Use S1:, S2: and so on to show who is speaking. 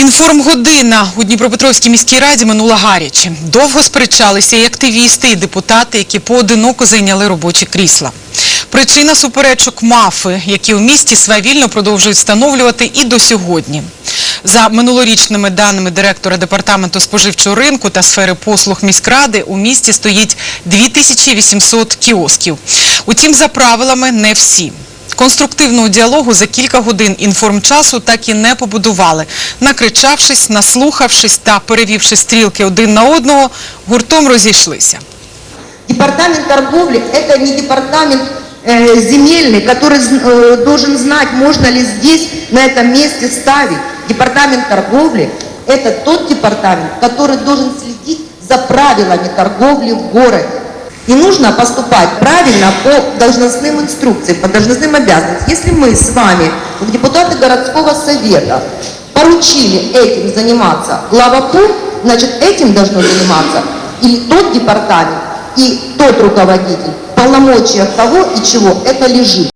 S1: Інформгодина у Дніпропетровській міській раді минула гаряче. Довго сперечалися і активісти, і депутати, які поодиноко зайняли робочі крісла. Причина суперечок мафи, які у місті свавільно продовжують встановлювати і до сьогодні. За минулорічними даними директора департаменту споживчого ринку та сфери послуг міськради, у місті стоїть 2800 кіосків. Утім, за правилами не всі. Конструктивного діалогу за кілька годин інформчасу так і не побудували. Накричавшись, наслухавшись та перевівши стрілки один на одного, гуртом розійшлися.
S2: Департамент торговли – это не департамент э, земельный, который з- э, должен знать, можно ли здесь, на этом месте ставить. Департамент торговли – это тот департамент, который должен следить за правилами торговли в городе. И нужно поступать правильно по должностным инструкциям, по должностным обязанностям. Если мы с вами, депутаты городского совета, поручили этим заниматься главаку, значит, этим должно заниматься и тот департамент, и тот руководитель, в полномочиях того и чего это лежит.